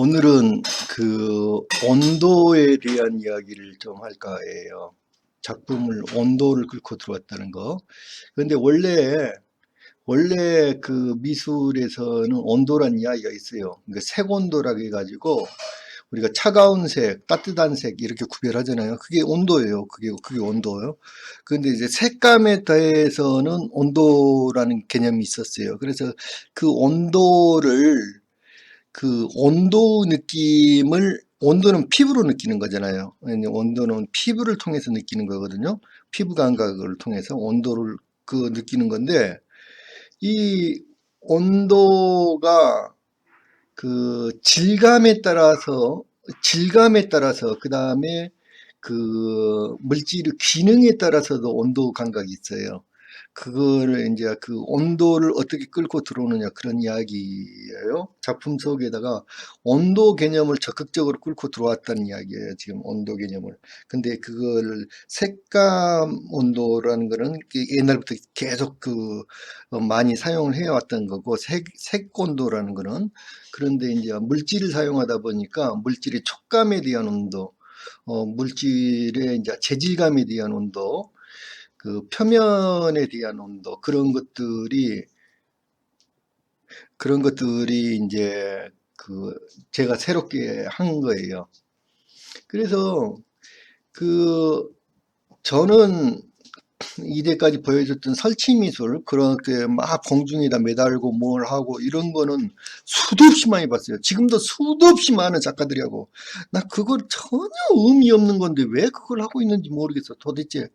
오늘은 그 온도에 대한 이야기를 좀 할까 해요. 작품을 온도를 끓고 들어왔다는 거. 근데 원래 원래 그 미술에서는 온도란 이야기가 있어요. 그러니까 색온도라고 해가지고 우리가 차가운 색, 따뜻한 색 이렇게 구별하잖아요. 그게 온도예요. 그게 그게 온도예요. 근데 이제 색감에 대해서는 온도라는 개념이 있었어요. 그래서 그 온도를 그 온도 느낌을 온도는 피부로 느끼는 거잖아요. 온도는 피부를 통해서 느끼는 거거든요. 피부 감각을 통해서 온도를 그 느끼는 건데 이 온도가 그 질감에 따라서 질감에 따라서 그 다음에 그 물질의 기능에 따라서도 온도 감각이 있어요. 그거를 이제 그 온도를 어떻게 끌고 들어오느냐 그런 이야기예요. 작품 속에다가 온도 개념을 적극적으로 끌고 들어왔다는 이야기예요. 지금 온도 개념을. 근데 그걸 색감 온도라는 거는 그 옛날부터 계속 그 어, 많이 사용을 해왔던 거고 색, 색 온도라는 거는 그런데 이제 물질을 사용하다 보니까 물질의 촉감에 대한 온도, 어, 물질의 이제 재질감에 대한 온도, 그 표면에 대한 온도 그런 것들이 그런 것들이 이제 그 제가 새롭게 한 거예요. 그래서 그 저는 이때까지 보여줬던 설치 미술 그렇게 막 공중에다 매달고 뭘 하고 이런 거는 수도 없이 많이 봤어요. 지금도 수도 없이 많은 작가들이 하고 나 그걸 전혀 의미 없는 건데 왜 그걸 하고 있는지 모르겠어. 도대체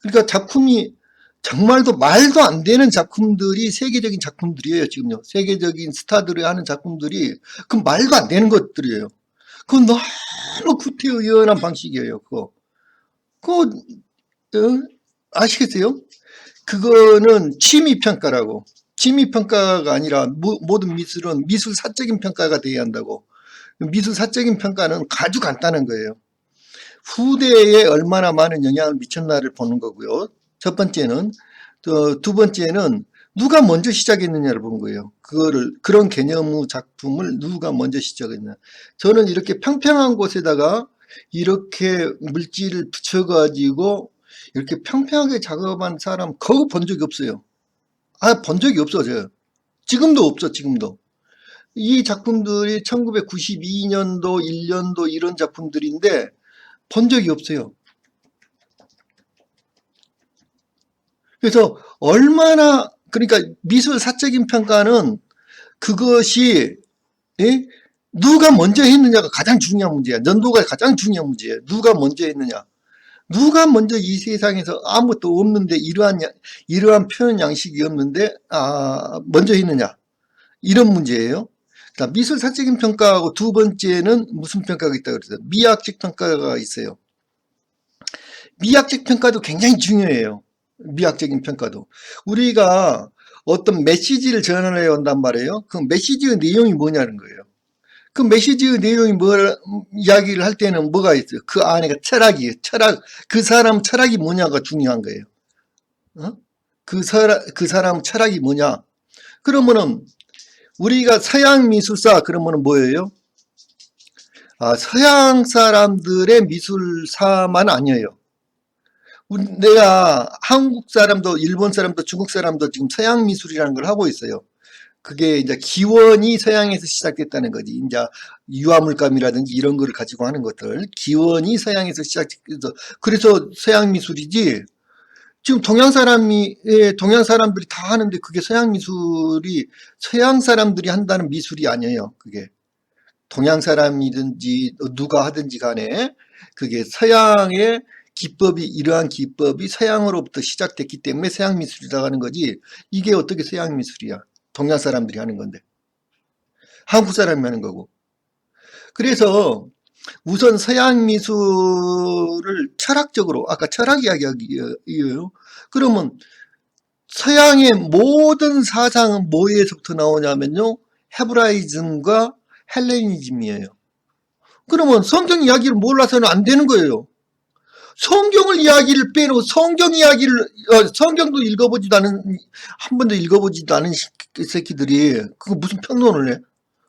그러니까 작품이 정말도 말도 안 되는 작품들이 세계적인 작품들이에요, 지금요. 세계적인 스타들이 하는 작품들이 그 말도 안 되는 것들이에요. 그건 너무 구태의연한 방식이에요, 그거. 그거, 어, 아시겠어요? 그거는 취미평가라고. 취미평가가 아니라 모- 모든 미술은 미술 사적인 평가가 돼야 한다고. 미술 사적인 평가는 아주 간단한 거예요. 후대에 얼마나 많은 영향을 미쳤나를 보는 거고요. 첫 번째는 또 두 번째는 누가 먼저 시작했느냐를 보는 거예요. 그거를 그런 개념의 작품을 누가 먼저 시작했냐. 저는 이렇게 평평한 곳에다가 이렇게 물질을 붙여가지고 이렇게 평평하게 작업한 사람 거의 본 적이 없어요. 아, 본 적이 없어, 저. 지금도 없어, 지금도. 이 작품들이 1992년도, 1년도 이런 작품들인데 본 적이 없어요. 그래서 얼마나 그러니까 미술 사적인 평가는 그것이 예? 누가 먼저 했느냐가 가장 중요한 문제야. 연도가 가장 중요한 문제예요. 누가 먼저 했느냐. 누가 먼저 이 세상에서 아무것도 없는데 이러한 야- 이러한 표현 양식이 없는데 아 먼저 했느냐 이런 문제예요. 자, 미술 사적인 평가하고 두 번째는 무슨 평가가 있다 그랬어요. 미학적 평가가 있어요. 미학적 평가도 굉장히 중요해요. 미학적인 평가도. 우리가 어떤 메시지를 전환해 온단 말이에요. 그 메시지의 내용이 뭐냐는 거예요. 그 메시지의 내용이 뭐, 이야기를 할 때는 뭐가 있어요? 그 안에 철학이에요. 철학. 그 사람 철학이 뭐냐가 중요한 거예요. 어? 그 사람, 그 사람 철학이 뭐냐? 그러면은, 우리가 서양 미술사 그러면은 뭐예요? 아, 서양 사람들의 미술사만 아니에요. 내가 한국 사람도 일본 사람도 중국 사람도 지금 서양 미술이라는 걸 하고 있어요. 그게 이제 기원이 서양에서 시작됐다는 거지. 이제 유화물감이라든지 이런 거를 가지고 하는 것들. 기원이 서양에서 시작돼서 그래서 서양 미술이지. 지금 동양 사람이 예, 동양 사람들이 다 하는데 그게 서양 미술이 서양 사람들이 한다는 미술이 아니에요. 그게. 동양 사람이든지 누가 하든지 간에 그게 서양의 기법이 이러한 기법이 서양으로부터 시작됐기 때문에 서양 미술이라고 하는 거지 이게 어떻게 서양 미술이야? 동양 사람들이 하는 건데. 한국 사람이 하는 거고. 그래서 우선 서양 미술을 철학적으로 아까 철학 이야기예요. 그러면 서양의 모든 사상은 뭐에서부터 나오냐면요. 헤브라이즘과 헬레니즘이에요. 그러면 성경 이야기를 몰라서는 안 되는 거예요. 성경을 이야기를 빼놓고 성경 이야기를 어, 성경도 읽어보지도 않은 한 번도 읽어보지도 않은 이 새끼들이 그거 무슨 평론을 해?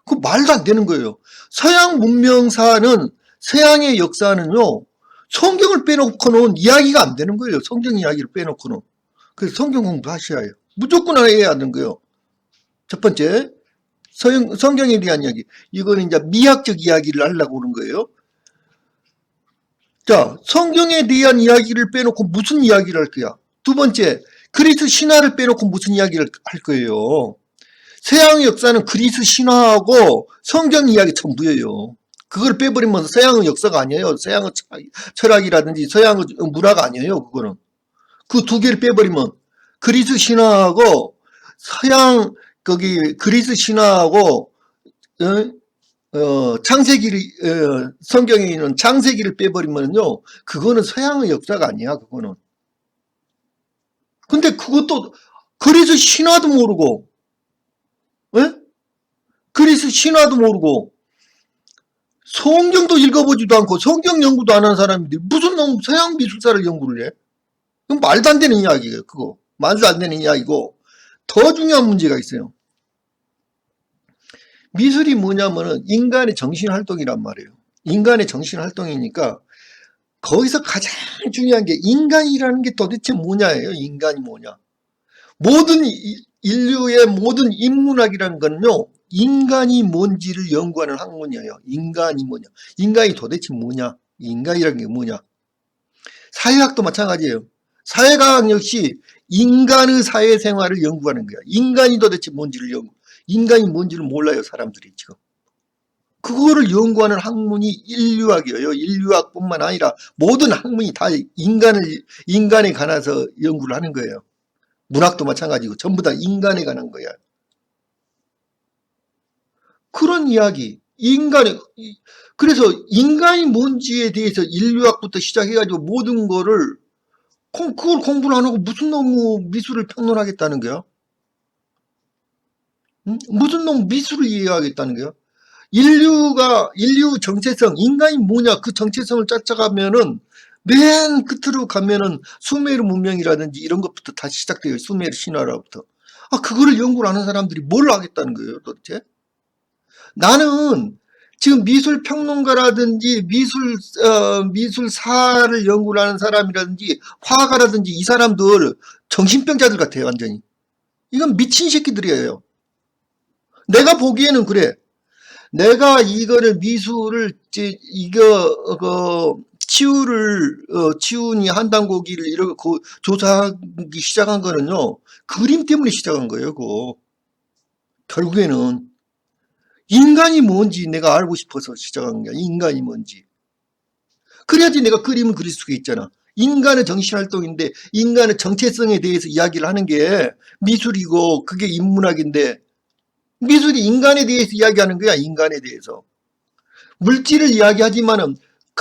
그 말도 안 되는 거예요. 서양 문명사는 서양의 역사는요. 성경을 빼놓고는 이야기가 안 되는 거예요. 성경 이야기를 빼놓고는. 그래서 성경 공부하셔야 해요. 무조건 해야 하는 거예요. 첫 번째, 성, 성경에 대한 이야기. 이거는 이제 미학적 이야기를 하려고 그런 거예요. 자, 성경에 대한 이야기를 빼놓고 무슨 이야기를 할 거야? 두 번째, 그리스 신화를 빼놓고 무슨 이야기를 할 거예요? 서양의 역사는 그리스 신화하고 성경 이야기 전부예요. 그걸 빼버리면 서양의 역사가 아니에요. 서양의 철학이라든지 서양의 문화가 아니에요. 그거는. 그 두 개를 빼버리면 그리스 신화하고 서양 거기 그리스 신화하고 어, 어, 창세기를 어, 성경에 있는 창세기를 빼버리면요 그거는 서양의 역사가 아니야 그거는 근데 그것도 그리스 신화도 모르고 에? 그리스 신화도 모르고 성경도 읽어보지도 않고 성경 연구도 안 하는 사람인데 무슨 놈 서양 미술사를 연구를 해? 그건 말도 안 되는 이야기예요 그거 말도 안 되는 이야기고 더 중요한 문제가 있어요 미술이 뭐냐면은 인간의 정신활동이란 말이에요. 인간의 정신활동이니까 거기서 가장 중요한 게 인간이라는 게 도대체 뭐냐예요. 인간이 뭐냐. 모든 이- 인류의 모든 인문학이라는 건요. 인간이 뭔지를 연구하는 학문이에요. 인간이 뭐냐. 인간이 도대체 뭐냐. 인간이라는 게 뭐냐. 사회학도 마찬가지예요. 사회과학 역시 인간의 사회생활을 연구하는 거야. 인간이 도대체 뭔지를 연구. 인간이 뭔지를 몰라요, 사람들이 지금. 그거를 연구하는 학문이 인류학이에요. 인류학뿐만 아니라 모든 학문이 다 인간을 인간에 관해서 연구를 하는 거예요. 문학도 마찬가지고 전부 다 인간에 관한 거야. 그런 이야기, 인간의 이- 그래서 인간이 뭔지에 대해서 인류학부터 시작해가지고 모든 거를 공- 그걸 공부를 안 하고 무슨 너무 미술을 평론하겠다는 거야? 응? 무슨 놈 미술을 이해하겠다는 거야? 인류가 인류 정체성 인간이 뭐냐 그 정체성을 쫓아가면은 맨 끝으로 가면은 수메르 문명이라든지 이런 것부터 다시 시작돼요. 수메르 신화로부터. 아 그거를 연구를 하는 사람들이 뭘 하겠다는 거예요 도대체? 나는 지금 미술 평론가라든지 미술 어, 미술사를 연구를 하는 사람이라든지 화가라든지 이 사람들 정신병자들 같아요 완전히. 이건 미친 새끼들이에요. 내가 보기에는 그래. 내가 이거를 미술을 이제 이거 그 치유를 어, 치유니 한단 고기를 이렇게 그 조사하기 시작한 거는요 그림 때문에 시작한 거예요. 그거 결국에는 인간이 뭔지 내가 알고 싶어서 시작한 거야. 인간이 뭔지. 그래야지 내가 그림을 그릴 수가 있잖아. 인간의 정신활동인데 인간의 정체성에 대해서 이야기를 하는 게 미술이고 그게 인문학인데 미술이 인간에 대해서 이야기하는 거야, 인간에 대해서. 물질을 이야기하지만은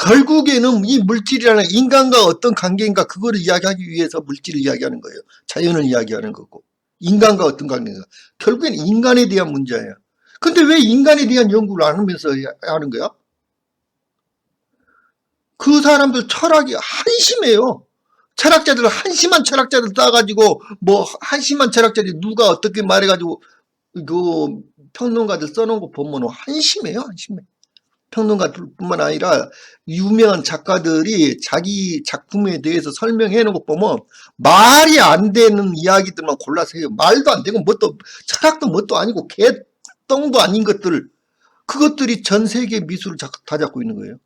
결국에는 이 물질이라는 인간과 어떤 관계인가 그거를 이야기하기 위해서 물질을 이야기하는 거예요. 자연을 이야기하는 거고. 인간과 어떤 관계인가. 결국엔 인간에 대한 문제예요. 근데 왜 인간에 대한 연구를 안 하면서 하는 거야? 그 사람들 철학이 한심해요. 철학자들 한심한 철학자들 따가지고 뭐 한심한 철학자들이 누가 어떻게 말해가지고 그 평론가들 써놓은 거 보면 한심해요, 한심해. 평론가들뿐만 아니라 유명한 작가들이 자기 작품에 대해서 설명해 거 보면 말이 안 되는 이야기들만 골라서 해요. 말도 안 되고 뭣도 철학도 뭣도 아니고 개똥도 아닌 것들 그것들이 전 세계 미술을 자- 다 잡고 있는 거예요.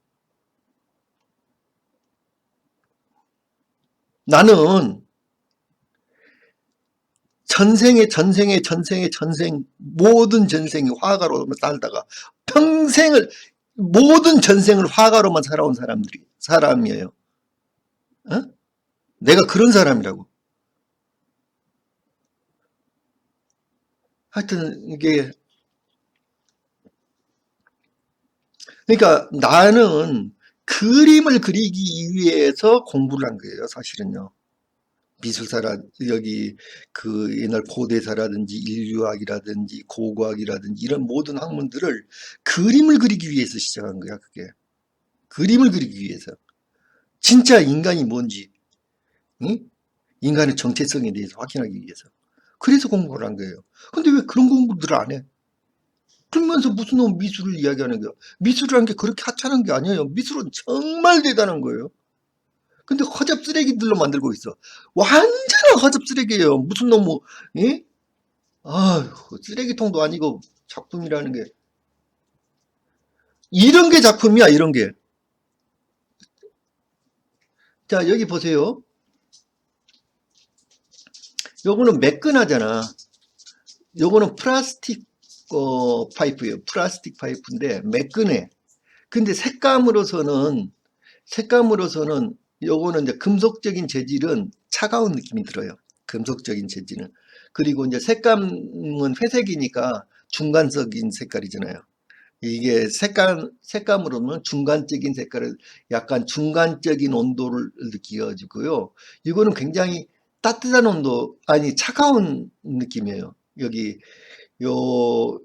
나는 전생에 전생에 전생에 전생 모든 전생이 화가로만 살다가 평생을 모든 전생을 화가로만 살아온 사람들이 사람이에요. 어? 내가 그런 사람이라고. 하여튼 이게 그러니까 나는 그림을 그리기 위해서 공부를 한 거예요, 사실은요. 미술사라 여기 그 옛날 고대사라든지 인류학이라든지 고고학이라든지 이런 모든 학문들을 그림을 그리기 위해서 시작한 거야 그게 그림을 그리기 위해서 진짜 인간이 뭔지 응? 인간의 정체성에 대해서 확인하기 위해서 그래서 공부를 한 거예요 근데 왜 그런 공부들을 안 해? 그러면서 무슨 놈 미술을 이야기하는 거야. 미술이라는 게 그렇게 하찮은 게 아니에요. 미술은 정말 대단한 거예요. 근데 허접 쓰레기들로 만들고 있어. 완전한 허접 쓰레기예요. 무슨 놈 뭐, 예? 아, 쓰레기통도 아니고 작품이라는 게. 이런 게 작품이야, 이런 게. 자, 여기 보세요. 요거는 매끈하잖아. 요거는 플라스틱 어, 파이프예요. 플라스틱 파이프인데 매끈해. 근데 색감으로서는 색감으로서는 요거는 이제 금속적인 재질은 차가운 느낌이 들어요. 금속적인 재질은. 그리고 이제 색감은 회색이니까 중간적인 색깔이잖아요. 이게 색감, 색감으로는 중간적인 색깔을 약간 중간적인 온도를 느끼어지고요. 이거는 굉장히 따뜻한 온도, 아니, 차가운 느낌이에요. 여기, 요,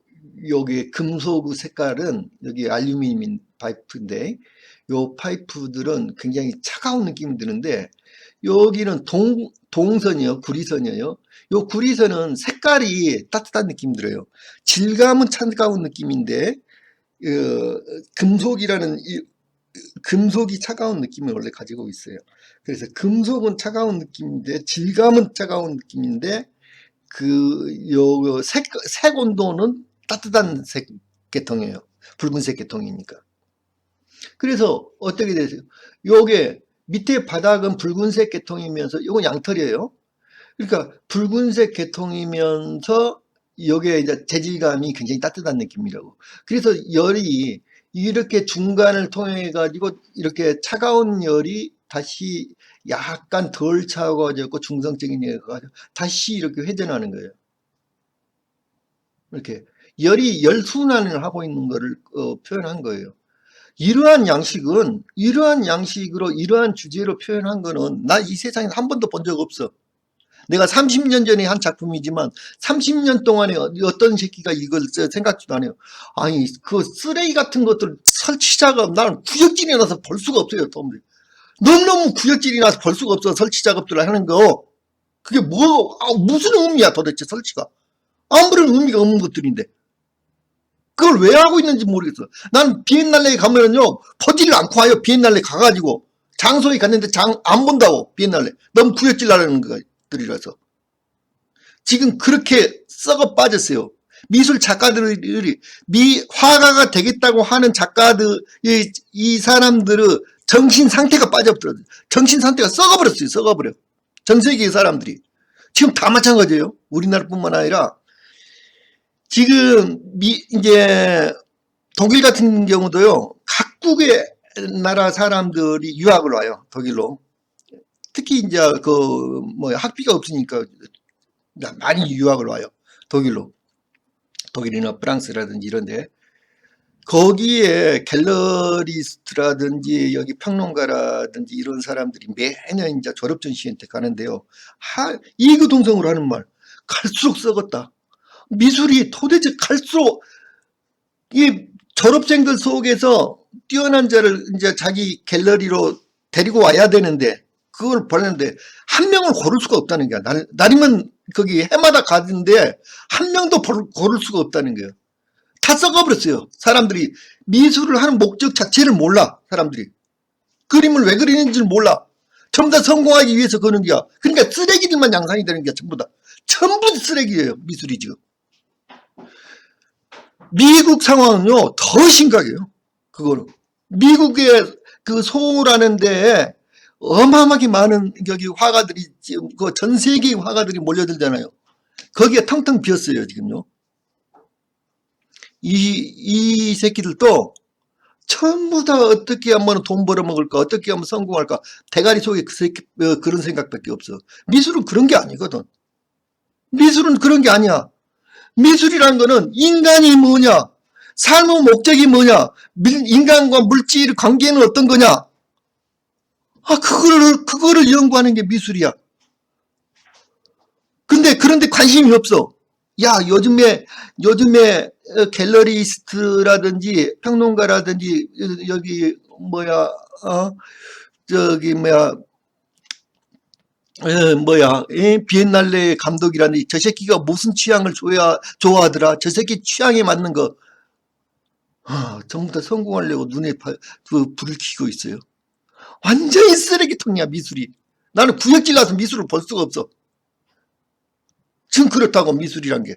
여기 금속 색깔은 여기 알루미늄 파이프인데, 요 파이프들은 굉장히 차가운 느낌이 드는데, 여기는 동, 동선이요, 구리선이에요. 요 구리선은 색깔이 따뜻한 느낌이 들어요. 질감은 차가운 느낌인데, 어, 금속이라는 이 금속이 차가운 느낌을 원래 가지고 있어요. 그래서 금속은 차가운 느낌인데 질감은 차가운 느낌인데 그요 색, 색 온도는 따뜻한 색 계통이에요. 붉은색 계통이니까. 그래서 어떻게 되세요? 요게 밑에 바닥은 붉은색 계통이면서 이건 양털이에요. 그러니까 붉은색 계통이면서 여기에 이제 재질감이 굉장히 따뜻한 느낌이라고. 그래서 열이 이렇게 중간을 통해 가지고 이렇게 차가운 열이 다시 약간 덜 차가워졌고 중성적인 열가 다시 이렇게 회전하는 거예요. 이렇게 열이 열 순환을 하고 있는 거를 어, 표현한 거예요. 이러한 양식은 이러한 양식으로 이러한 주제로 표현한 거는 나 이 세상에 한 번도 본 적 없어. 내가 30년 전에 한 작품이지만 30년 동안에 어떤 새끼가 이걸 생각지도 않아요. 아니 그 쓰레기 같은 것들 설치 작업 나는 구역질이 나서 볼 수가 없어요. 도무지. 너무너무 구역질이 나서 볼 수가 없어 설치 작업들을 하는 거. 그게 뭐 아, 무슨 의미야 도대체 설치가. 아무런 의미가 없는 것들인데. 그걸 왜 하고 있는지 모르겠어. 난 비엔날레에 가면은요, 퍼지를 않고 와요. 비엔날레 가가지고. 장소에 갔는데 장 안 본다고, 비엔날레. 너무 구역질 나라는 것들이라서. 지금 그렇게 썩어 빠졌어요. 미술 작가들이, 미, 화가가 되겠다고 하는 작가들, 이, 이 사람들의 정신 상태가 빠져버렸어요. 정신 상태가 썩어버렸어요. 썩어버려. 전 세계의 사람들이. 지금 다 마찬가지예요. 우리나라뿐만 아니라 지금 미 이제 독일 같은 경우도요 각국의 나라 사람들이 유학을 와요 독일로. 특히 이제 그 뭐 학비가 없으니까 많이 유학을 와요 독일로. 독일이나 프랑스라든지 이런데. 거기에 갤러리스트라든지 여기 평론가라든지 이런 사람들이 매년 이제 졸업 전시회한테 가는데요. 하 이구동성으로 하는 말 갈수록 썩었다 미술이 도대체 갈수록 이 졸업생들 속에서 뛰어난 자를 이제 자기 갤러리로 데리고 와야 되는데 그걸 보는데 한 명을 고를 수가 없다는 거야. 날, 날이면 거기 해마다 가는데 한 명도 볼- 고를 수가 없다는 거예요. 다 썩어버렸어요. 사람들이 미술을 하는 목적 자체를 몰라. 사람들이 그림을 왜 그리는지 를 몰라. 전부 다 성공하기 위해서 그러는 거야. 그러니까 쓰레기들만 양상이 되는 거야. 전부 다. 전부 쓰레기예요. 미술이 지금. 미국 상황은요, 더 심각해요. 그거는. 미국의 그 소라는 데에 어마어마하게 많은 여기 화가들이 지금 그 전 세계의 화가들이 몰려들잖아요. 거기에 텅텅 비었어요, 지금요. 이, 이 새끼들도 전부 다 어떻게 하면 돈 벌어먹을까, 어떻게 하면 성공할까, 대가리 속에 그 새끼, 어, 그런 생각밖에 없어. 미술은 그런 게 아니거든. 미술은 그런 게 아니야. 미술이라는 거는 인간이 뭐냐, 삶의 목적이 뭐냐, 밀- 인간과 물질 관계는 어떤 거냐. 아, 그거를, 그거를 연구하는 게 미술이야. 근데 그런데 관심이 없어. 야, 요즘에, 요즘에 어, 갤러리스트라든지 평론가라든지 여- 여기 뭐야, 어, 저기 뭐야, 에, 뭐야, 에, 비엔날레 감독이라니 저 새끼가 무슨 취향을 좋아, 좋아하더라. 저 새끼 취향에 맞는 거 아, 전부 다 성공하려고 눈에 바- 그 불을 켜고 있어요. 완전히 쓰레기통이야, 미술이. 나는 구역질 나서 미술을 볼 수가 없어. 지금 그렇다고, 미술이란 게.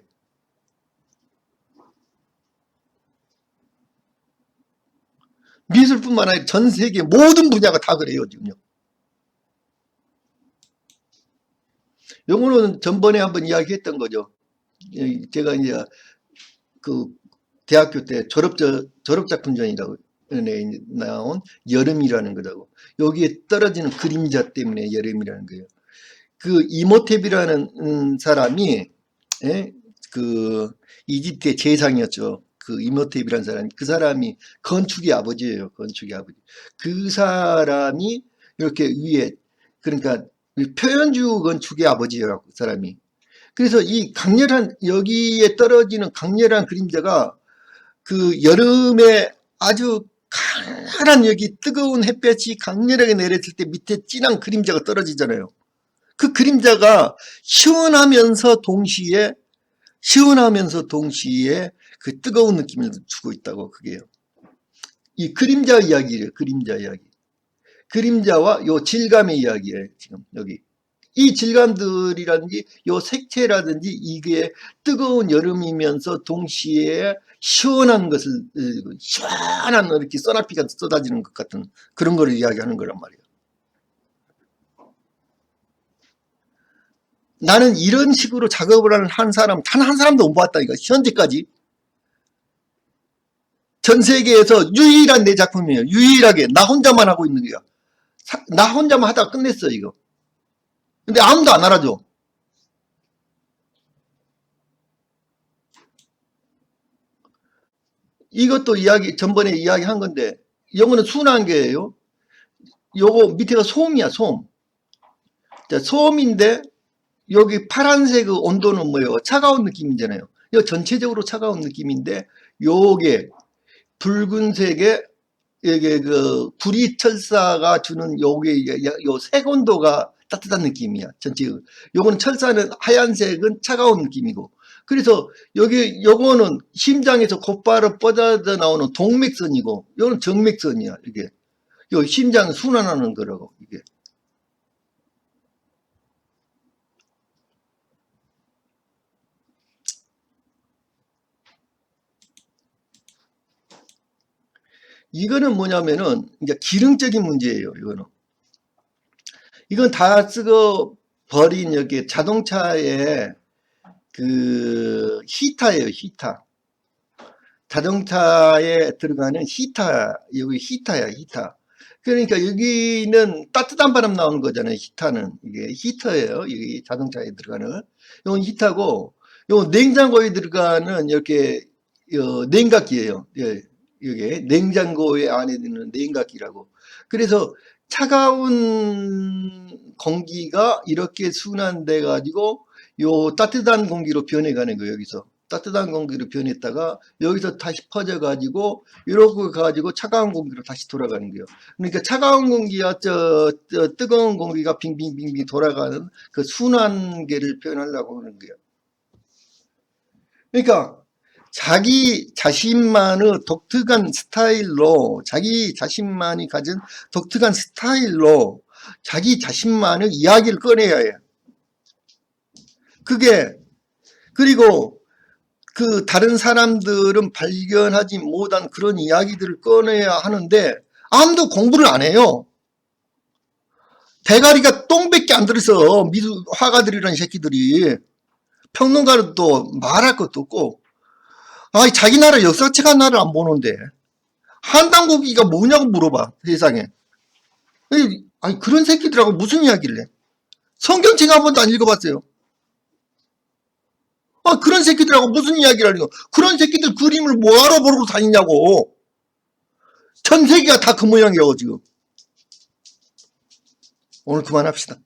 미술뿐만 아니라 전 세계 모든 분야가 다 그래요, 지금요. 요거는 전번에 한번 이야기했던 거죠. 예, 제가 이제 그 대학교 때 졸업 졸업 작품전이라고 네, 나온 여름이라는 거라고 여기에 떨어지는 그림자 때문에 여름이라는 거예요. 그 이모텝이라는 음, 사람이 예? 그 이집트의 제상이었죠. 그 이모텝이라는 사람이 그 사람이 건축의 아버지예요. 건축의 아버지. 그 사람이 이렇게 위에 그러니까 표현주 건축의 아버지라고 그 사람이. 그래서 이 강렬한 여기에 떨어지는 강렬한 그림자가 그 여름에 아주 강렬한 여기 뜨거운 햇볕이 강렬하게 내렸을 때 밑에 진한 그림자가 떨어지잖아요. 그 그림자가 시원하면서 동시에 시원하면서 동시에 그 뜨거운 느낌을 주고 있다고 그게요. 이 그림자 이야기예요. 그림자 이야기. 그림자와 요 질감의 이야기예요. 지금 여기. 이 질감들이라든지 요 색채라든지 이게 뜨거운 여름이면서 동시에 시원한 것을 어, 시원한 이렇게 써나피가 쏟아지는 것 같은 그런 거를 이야기하는 거란 말이에요. 나는 이런 식으로 작업을 하는 한 사람 단 한 사람도 못 봤다니까 현재까지 전 세계에서 유일한 내 작품이에요. 유일하게 나 혼자만 하고 있는 거야. 사- 나 혼자만 하다가 끝냈어 이거. 근데 아무도 안 알아줘. 이것도 이야기 전번에 이야기 한 건데 요거는 순한 게예요. 요거 밑에가 솜이야 솜. 자, 솜인데 여기 파란색 그 온도는 뭐예요? 차가운 느낌이잖아요. 이 전체적으로 차가운 느낌인데 요게 붉은색의 이게 그 구리 철사가 주는 요게 요 색온도가 따뜻한 느낌이야. 전체 요거는 철사는 하얀색은 차가운 느낌이고. 그래서 여기 요거는 심장에서 곧바로 뻗어져 나오는 동맥선이고 요거는 정맥선이야 이게. 요 심장 순환하는 거라고 이게 이거는 뭐냐면은 이제 기능적인 문제예요 이거는. 이건 다 쓰고 버린 여기 자동차에 그 히타예요 히타 자동차에 들어가는 히타 여기 히타야 히타 그러니까 여기는 따뜻한 바람 나오는 거잖아요 히타는. 이게 히터예요 여기 자동차에 들어가는. 이건 히타고 요 냉장고에 들어가는 이렇게 어, 냉각기예요. 예, 이게 냉장고에 안에 드는 냉각기라고. 그래서 차가운 공기가 이렇게 순환돼 가지고 요 따뜻한 공기로 변해가는 거예요 여기서. 따뜻한 공기로 변했다가 여기서 다시 퍼져 가지고 이렇게 가지고 차가운 공기로 다시 돌아가는 거예요. 그러니까 차가운 공기와 저, 저 뜨거운 공기가 빙빙빙빙 돌아가는 그 순환계를 표현하려고 하는 거예요. 그러니까 자기 자신만의 독특한 스타일로 자기 자신만이 가진 독특한 스타일로 자기 자신만의 이야기를 꺼내야 해요. 그게 그리고 그 다른 사람들은 발견하지 못한 그런 이야기들을 꺼내야 하는데 아무도 공부를 안 해요. 대가리가 똥밖에 안 들어서 미술 화가들이라는 새끼들이 평론가는 또 말할 것도 없고 아, 자기 나라 역사책 하나를 안 보는데 한당고기가 뭐냐고 물어봐 세상에. 아니, 그런 새끼들하고 무슨 이야기를 해? 성경책 한 번도 안 읽어봤어요. 아, 그런 새끼들하고 무슨 이야기를 거? 그런 새끼들 그림을 뭐하러 보러 다니냐고. 전 세계가 다 그 모양이라고 지금. 오늘 그만합시다.